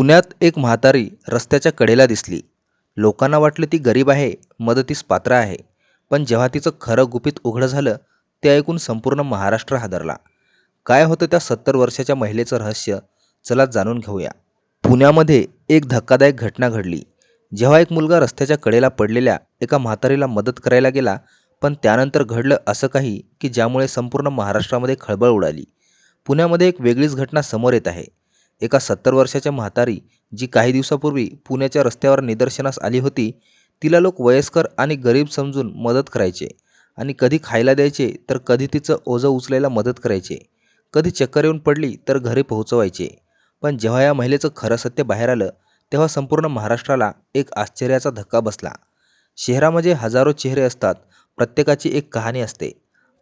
पुण्यात एक म्हातारी रस्त्याच्या कडेला दिसली. लोकांना वाटलं ती गरीब आहे, मदतीस पात्र आहे. पण जेव्हा तिचं खरं गुपित उघडं झालं ते ऐकून संपूर्ण महाराष्ट्र हादरला. काय होतं त्या सत्तर वर्षाच्या महिलेचं रहस्य? चला जाणून घेऊया. पुण्यामध्ये एक धक्कादायक घटना घडली. जेव्हा एक मुलगा रस्त्याच्या कडेला पडलेल्या एका म्हातारीला मदत करायला गेला पण त्यानंतर घडलं असं काही की ज्यामुळे संपूर्ण महाराष्ट्रामध्ये खळबळ उडाली. पुण्यामध्ये एक वेगळीच घटना समोर येत आहे. एका सत्तर वर्षाच्या म्हातारी जी काही दिवसापूर्वी पुण्याच्या रस्त्यावर निदर्शनास आली होती, तिला लोक वयस्कर आणि गरीब समजून मदत करायचे आणि कधी खायला द्यायचे तर कधी तिचं ओझं उचलायला मदत करायचे. कधी चक्कर येऊन पडली तर घरी पोहोचवायचे. पण जेव्हा या महिलेचं खरं सत्य बाहेर आलं तेव्हा संपूर्ण महाराष्ट्राला एक आश्चर्याचा धक्का बसला. शहरामध्ये हजारो चेहरे असतात, प्रत्येकाची एक कहाणी असते.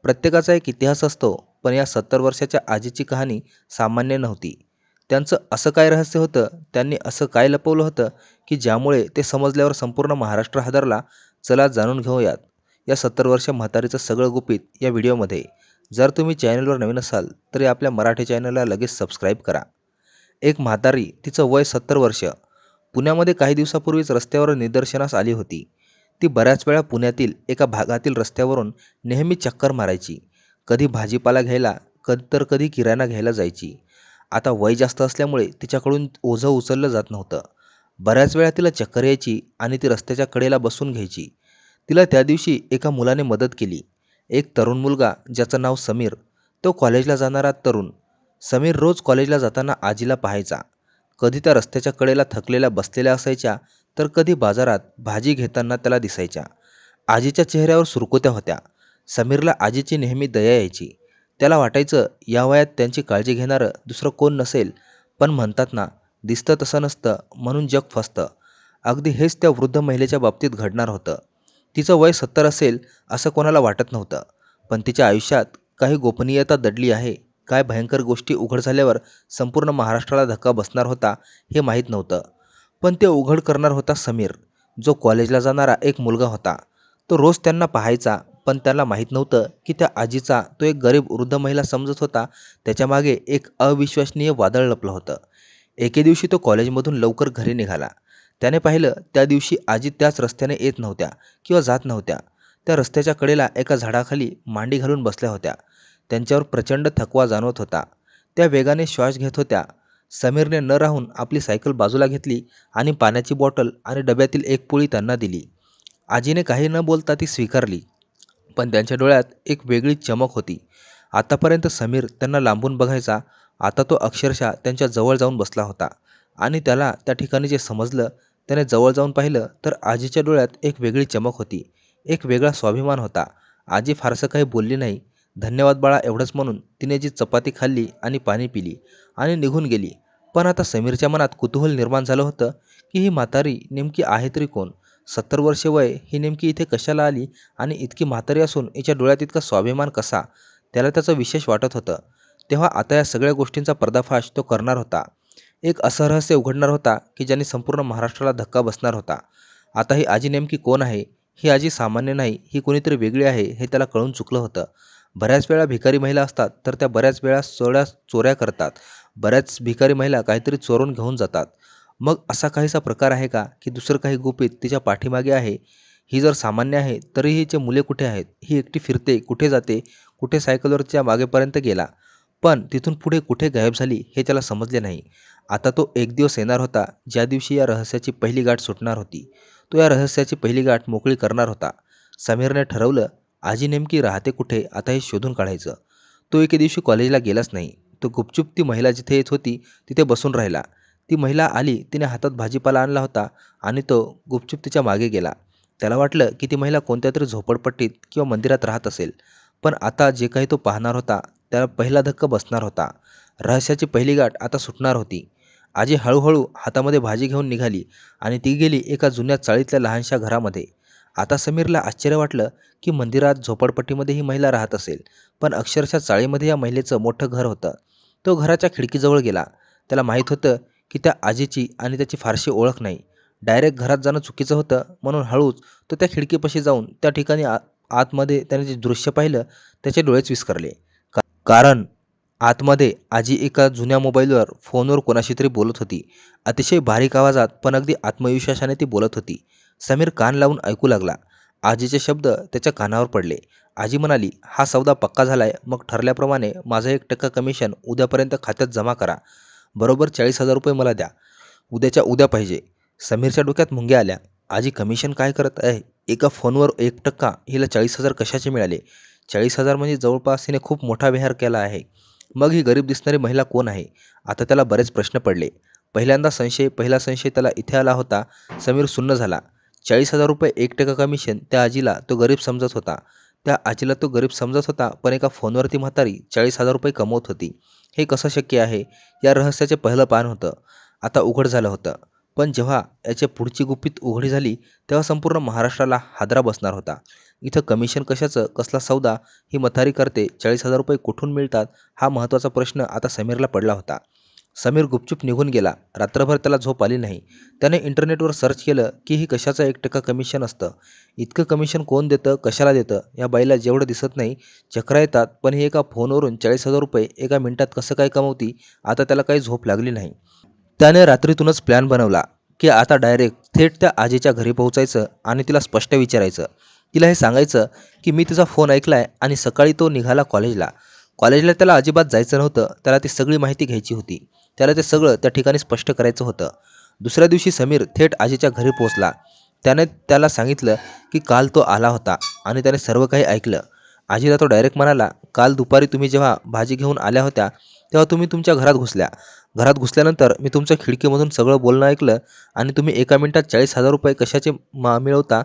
प्रत्येकाचा एक इतिहास असतो पण या सत्तर वर्षाच्या आजीची कहाणी सामान्य नव्हती. त्यांचं असं काय रहस्य होतं, त्यांनी असं काय लपवलं होतं की ज्यामुळे ते समजल्यावर संपूर्ण महाराष्ट्र हादरला? चला जाणून घेऊयात या सत्तर वर्ष म्हातारीचं सगळं गुपित या व्हिडिओमध्ये. जर तुम्ही चॅनलवर नवीन असाल तरी आपल्या मराठी चॅनलला लगेच सबस्क्राईब करा. एक म्हातारी, तिचं वय सत्तर वर्ष, पुण्यामध्ये काही दिवसापूर्वीच रस्त्यावर निदर्शनास आली होती. ती बऱ्याच वेळा पुण्यातील एका भागातील रस्त्यावरून नेहमी चक्कर मारायची. कधी भाजीपाला घ्यायला तर कधी किराणा घ्यायला जायची. आता वय जास्त असल्यामुळे तिच्याकडून ओझं उचललं जात नव्हतं. बऱ्याच वेळा तिला चक्कर यायची आणि ती रस्त्याच्या कडेला बसून घ्यायची. तिला त्या दिवशी एका मुलाने मदत केली. एक तरुण मुलगा ज्याचं नाव समीर, तो कॉलेजला जाणारा तरुण. समीर रोज कॉलेजला जाताना आजीला पाहायचा. कधी त्या रस्त्याच्या कडेला थकलेल्या बसलेल्या असायच्या तर कधी बाजारात भाजी घेताना त्याला दिसायच्या. आजीच्या चेहऱ्यावर सुरकुत्या होत्या. समीरला आजीची नेहमी दया यायची. त्याला वाटायचं या वयात त्यांची काळजी घेणारं दुसरं कोण नसेल. पण म्हणतात ना, दिसतं तसं नसतं म्हणून जग फसतं. अगदी हेच त्या वृद्ध महिलेच्या बाबतीत घडणार होतं. तिचं वय सत्तर असेल असं कोणाला वाटत नव्हतं. पण तिच्या आयुष्यात काही गोपनीयता दडली आहे. काय भयंकर गोष्टी उघड झाल्यावर संपूर्ण महाराष्ट्राला धक्का बसणार होता हे माहीत नव्हतं. पण ते उघड करणार होता समीर, जो कॉलेजला जाणारा एक मुलगा होता. तो रोज त्यांना पाहायचा पण त्याला माहीत नव्हतं की त्या आजीचा तो एक गरीब वृद्ध महिला समजत होता त्याच्यामागे एक अविश्वसनीय वादळ लपलं होतं. एके दिवशी तो कॉलेजमधून लवकर घरी निघाला. त्याने पाहिलं त्या दिवशी आजी त्याच रस्त्याने येत नव्हत्या किंवा जात नव्हत्या. त्या रस्त्याच्या कडेला एका झाडाखाली मांडी घालून बसल्या होत्या. त्यांच्यावर प्रचंड थकवा जाणवत होता. त्या वेगाने श्वास घेत होत्या. समीरने न राहून आपली सायकल बाजूला घेतली आणि पाण्याची बॉटल आणि डब्यातील एक पोळी त्यांना दिली. आजीने काही न बोलता ती स्वीकारली. पण त्यांच्या डोळ्यात एक वेगळी चमक होती. आतापर्यंत समीर त्यांना लांबून बघायचा, आता तो अक्षरशः त्यांच्या जवळ जाऊन बसला होता. आणि त्याला त्या ठिकाणी जे समजलं, त्याने जवळ जाऊन पाहिलं तर आजीच्या डोळ्यात एक वेगळी चमक होती. एक वेगळा स्वाभिमान होता. आजी फारसं काही बोलली नाही. धन्यवाद बाळा एवढंच म्हणून तिने जी चपाती खाल्ली आणि पाणी पिली आणि निघून गेली. पण आता समीरच्या मनात कुतूहल निर्माण झालं होतं की ही म्हातारी नेमकी आहे तरी कोण? सत्तर वर्षे वय ही नेमकी इथे कशाला आली आणि इतकी म्हातारी असून हिच्या डोळ्यात इतका स्वाभिमान कसा? त्याला त्याचं विशेष वाटत होतं. तेव्हा आता या सगळ्या गोष्टींचा पर्दाफाश तो करणार होता. एक असं रहस्य उघडणार होता की ज्याने संपूर्ण महाराष्ट्राला धक्का बसणार होता. आता ही आजी नेमकी कोण आहे? ही आजी सामान्य नाही, ही कोणीतरी वेगळी आहे हे त्याला कळून चुकलं होतं. बऱ्याच वेळा भिकारी महिला असतात तर त्या बऱ्याच वेळा चोऱ्या चोऱ्या करतात. बऱ्याच भिकारी महिला काहीतरी चोरून घेऊन जातात. मग असा काहीसा प्रकार आहे का की दुसरं काही गुपित तिच्या पाठीमागे आहे? ही जर सामान्य आहे तरीही हिचे मुले कुठे आहेत? ही एकटी फिरते, कुठे जाते? कुठे सायकलवरच्या मागेपर्यंत गेला? पण तिथून पुढे कुठे गायब झाली हे त्याला समजले नाही. आता तो एक दिवस येणार होता ज्या दिवशी या रहस्याची पहिली गाठ सुटणार होती. तो या रहस्याची पहिली गाठ मोकळी करणार होता. समीरने ठरवलं आजी नेमकी राहते कुठे आता हे शोधून काढायचं. तो एके दिवशी कॉलेजला गेलाच नाही. तो गुपचूप ती महिला जिथे येत होती तिथे बसून राहिला. ती महिला आली तिने हातात भाजीपाला आणला होता आणि तो गुपचूप तिच्यामागे गेला. त्याला वाटलं की ती महिला कोणत्यातरी झोपडपट्टीत किंवा मंदिरात राहत असेल. पण आता जे काही तो पाहणार होता त्याला पहिला धक्का बसणार होता. रहस्याची पहिली गाठ आता सुटणार होती. आजी हळूहळू हातामध्ये भाजी घेऊन निघाली आणि ती गेली एका जुन्या चाळीतल्या लहानशा घरामध्ये. आता समीरला आश्चर्य वाटलं की मंदिरात, झोपडपट्टीमध्ये ही महिला राहत असेल. पण अक्षरशः चाळीमध्ये या महिलेचं मोठं घर होतं. तो घराच्या खिडकीजवळ गेला. त्याला माहीत होतं की त्या आजीची आणि त्याची फारशी ओळख नाही. डायरेक्ट घरात जाणं चुकीचं होतं म्हणून हळूच तो त्या खिडकीपाशी जाऊन त्या ठिकाणी आतमध्ये त्याने जे दृश्य पाहिलं त्याचे डोळेच विस्करले. कारण आतमध्ये आजी एका जुन्या मोबाईलवर फोनवर कोणाशी तरी बोलत होती. अतिशय बारीक आवाजात पण अगदी आत्मविश्वासाने ती बोलत होती. समीर कान लावून ऐकू लागला. आजीचे शब्द त्याच्या कानावर पडले. आजी म्हणाली हा सौदा पक्का झालाय. मग ठरल्याप्रमाणे माझं एक टक्का कमिशन उद्यापर्यंत खात्यात जमा करा. बरोबर चाळीस हजार रुपये मला द्या. उद्याच्या उद्या पाहिजे. समीरच्या डोक्यात मुंग्या आल्या. आजी कमिशन काय करत आहे? एका फोनवर एक टक्का हिला चाळीस हजार कशाचे मिळाले? चाळीस हजार म्हणजे जवळपास हिने खूप मोठा विहार केला आहे. मग ही गरीब दिसणारी महिला कोण आहे? आता त्याला बरेच प्रश्न पडले. पहिल्यांदा संशय पहिला संशय त्याला इथे आला होता. समीर सुन्न झाला. चाळीस हजार रुपये एक टक्का कमिशन त्या आजीला तो गरीब समजत होता. त्या आजीला तो गरीब समजत होता पण एका फोनवरती म्हातारी चाळीस हजार रुपये कमवत होती. हे कसं शक्य आहे? या रहस्याचे पहिलं पान होतं. आता उघड झालं होतं. पण जेव्हा याचे पुढची गुपित उघडी झाली तेव्हा संपूर्ण महाराष्ट्राला हादरा बसणार होता. इथं कमिशन कशाचं कसला सौदा ही मथारी करते चाळीस हजार रुपये कुठून मिळतात हा महत्त्वाचा प्रश्न आता समीरला पडला होता. समीर गुपचूप निघून गेला. रात्रभर त्याला झोप आली नाही. त्याने इंटरनेटवर सर्च केलं की ही कशाचं एक टक्का कमिशन असतं. इतकं कमिशन कोण देतं कशाला देतं या बाईला जेवढं दिसत नाही चक्रा येतात पण ही एका फोनवरून चाळीस हजार रुपये एका मिनिटात कसं काय कमवती आता त्याला काही झोप लागली नाही. त्याने रात्रीतूनच प्लॅन बनवला की आता डायरेक्ट थेट त्या आजीच्या घरी पोहोचायचं आणि तिला स्पष्ट विचारायचं. तिला हे सांगायचं की मी तिचा फोन ऐकलाय आणि सकाळी तो निघाला कॉलेजला. कॉलेजला त्याला अजिबात जायचं नव्हतं त्याला ती सगळी माहिती घ्यायची होती. त्याला ते सगळं त्या ठिकाणी स्पष्ट करायचं होतं. दुसऱ्या दिवशी समीर थेट आजीच्या घरी पोहोचला. त्याने त्याला सांगितलं की काल तो आला होता आणि त्याने सर्व काही ऐकलं. आजीला तो डायरेक्ट म्हणाला काल दुपारी तुम्ही जेव्हा भाजी घेऊन आल्या होत्या तेव्हा तुम्ही तुमच्या घरात घुसल्या. घरात घुसल्यानंतर मी तुमच्या खिडकीमधून सगळं बोलणं ऐकलं आणि तुम्ही एका मिनिटात चाळीस हजार रुपये कशाचे मा मिळवता?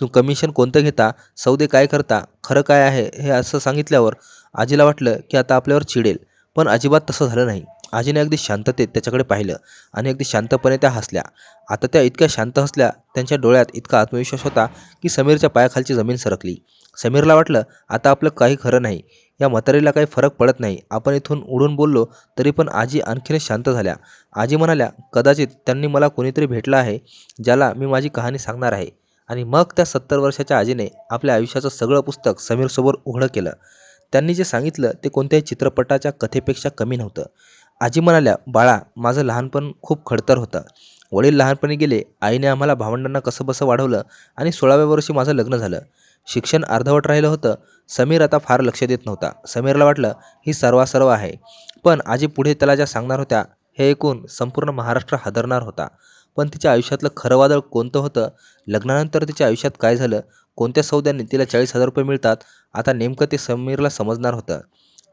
तू कमिशन कोणतं घेता? सौदे काय करता? खरं काय आहे? हे असं सांगितल्यावर आजीला वाटलं की आता आपल्यावर चिडेल. पण अजिबात तसं झालं नाही. आजीने अगदी शांततेत त्याच्याकडे पाहिलं आणि अगदी शांतपणे त्या हसल्या. आता त्या इतक्या शांत हसल्या त्यांच्या डोळ्यात इतका आत्मविश्वास होता की समीरच्या पायाखालची जमीन सरकली. समीरला वाटलं आता आपलं काही खरं नाही. या म्हातारीला काही फरक पडत नाही. आपण इथून उडून बोललो तरी पण आजी आणखीनच शांत झाल्या. आजी म्हणाल्या कदाचित त्यांनी मला कोणीतरी भेटलं आहे ज्याला मी माझी कहाणी सांगणार आहे. आणि मग त्या सत्तर वर्षाच्या आजीने आपल्या आयुष्याचं सगळं पुस्तक समीरसोबत उघडं केलं. त्यांनी जे सांगितलं ते कोणत्याही चित्रपटाच्या कथेपेक्षा कमी नव्हतं. आजी म्हणाल्या बाळा माझं लहानपण खूप खडतर होतं. वडील लहानपणी गेले आईने आम्हाला भावंडांना कसंबसं वाढवलं आणि सोळाव्या वर्षी माझं लग्न झालं. शिक्षण अर्धवट राहिलं होतं. समीर आता फार लक्ष देत नव्हता. समीरला वाटलं ही सर्वासर्व आहे. पण आजी पुढे त्याला ज्या सांगणार होत्या हे ऐकून संपूर्ण महाराष्ट्र हादरणार होता. पण तिच्या आयुष्यातलं खरं वादळ कोणतं होतं? लग्नानंतर तिच्या आयुष्यात काय झालं? कोणत्या सौद्याने तिला चाळीस हजार रुपये मिळतात? आता नेमकं ते समीरला समजणार होतं.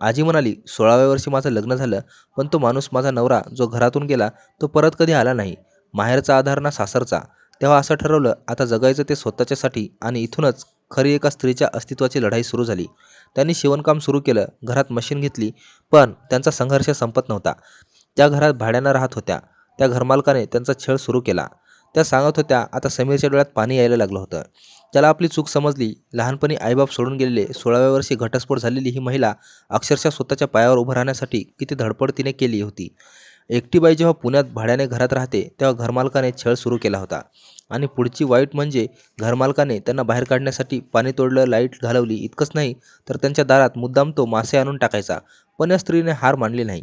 आजी म्हणाली सोळाव्या वर्षी माझं लग्न झालं पण तो माणूस माझा नवरा जो घरातून गेला तो परत कधी आला नाही. माहेरचा आधार ना सासरचा. तेव्हा असं ठरवलं आता जगायचं ते स्वतःच्यासाठी आणि इथूनच खरी एका स्त्रीच्या अस्तित्वाची लढाई सुरू झाली. त्यांनी शिवणकाम सुरू केलं घरात मशीन घेतली पण त्यांचा संघर्ष संपत नव्हता. त्या घरात भाड्यानं राहत होत्या. त्या घरमालकाने त्यांचा छळ सुरू केला. त्या सांगत होत्या आता समीरच्या डोळ्यात पाणी यायला लागलं होतं. त्याला आपली चूक समजली लहानपणी आईबाप सोडून गेलेले सोळाव्या वर्षी घटस्फोट झालेली ही महिला अक्षरशः स्वतःच्या पायावर उभं राहण्यासाठी किती धडपड तिने केली होती. एकटी बाई जेव्हा पुण्यात भाड्याने घरात राहते तेव्हा घरमालकाने छळ सुरू केला होता. आणि पुढची वाईट म्हणजे घरमालकाने त्यांना बाहेर काढण्यासाठी पाणी तोडलं लाइट घालवली इतकंच नाही तर त्यांच्या दारात मुद्दाम तो मासे आणून टाकायचा. पण या स्त्रीने हार मानली नाही.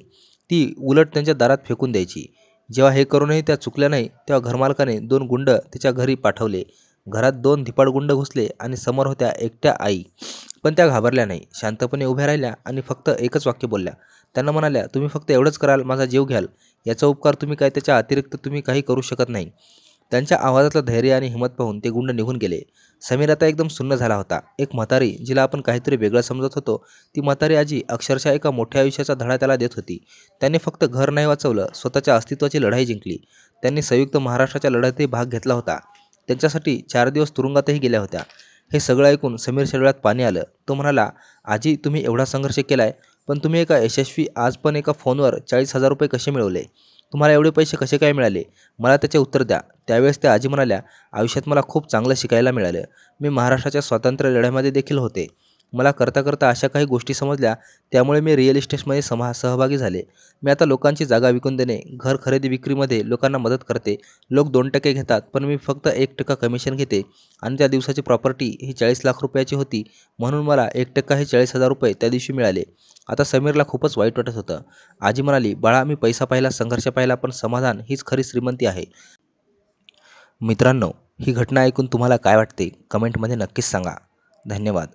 ती उलट त्यांच्या दारात फेकून द्यायची. जेव्हा हे करूनही त्या चुकल्या नाही तेव्हा घरमालकाने दोन गुंड तिच्या घरी पाठवले. घरात दोन धिपाड गुंड घुसले आणि समोर होत्या एकट्या आई. पण त्या घाबरल्या नाही. शांतपणे उभ्या राहिल्या आणि फक्त एकच वाक्य बोलल्या. त्यांना म्हणाल्या तुम्ही फक्त एवढंच कराल माझा जीव घ्याल. याचा उपकार तुम्ही काय त्याच्या अतिरिक्त तुम्ही काही करू शकत नाही. त्यांच्या आवाजातलं धैर्य आणि हिंमत पाहून ते गुंड निघून गेले. समीर आता एकदम सुन्न झाला होता. एक म्हातारी जिला आपण काहीतरी वेगळं समजत होतो ती म्हातारी आजी अक्षरशः एका मोठ्या आयुष्याचा धडा त्याला देत होती. त्याने फक्त घर नाही वाचवलं स्वतःच्या अस्तित्वाची लढाई जिंकली. त्यांनी संयुक्त महाराष्ट्राच्या लढाईतही भाग घेतला होता. त्यांच्यासाठी चार दिवस तुरुंगातही गेल्या होत्या. हे सगळं ऐकून समीर शरीरात पाणी आलं. तो म्हणाला आजी तुम्ही एवढा संघर्ष केला आहे पण तुम्ही एका यशस्वी आज पण एका फोनवर चाळीस हजार रुपये कसे मिळवले? तुम्हाला एवढे पैसे कसे काय मिळाले? मला त्याचे उत्तर द्या. त्यावेळेस त्या आजी म्हणाल्या आयुष्यात मला खूप चांगलं शिकायला मिळालं. मी महाराष्ट्राच्या स्वातंत्र्य लढ्यामध्ये देखील होते. मला करता करता अशा काही गोष्टी समजल्या त्यामुळे मी रिअल इस्टेटमध्ये समा सहभागी झाले. मी आता लोकांची जागा विकून देणे घर खरेदी विक्रीमध्ये लोकांना मदत करते. लोक दोन टक्के घेतात पण मी फक्त एक टक्का कमिशन घेते. आणि त्या दिवसाची प्रॉपर्टी ही चाळीस लाख रुपयाची होती म्हणून मला एक टक्का हे चाळीस हजार रुपये त्या दिवशी मिळाले. आता समीरला खूपच वाईट वाटत होतं. आजी म्हणाली बाळा मी पैसा पाहिला संघर्ष पाहिला पण समाधान हीच खरी श्रीमंती आहे. मित्रांनो ही घटना ऐकून तुम्हाला काय वाटते? कमेंटमध्ये नक्कीच सांगा. धन्यवाद.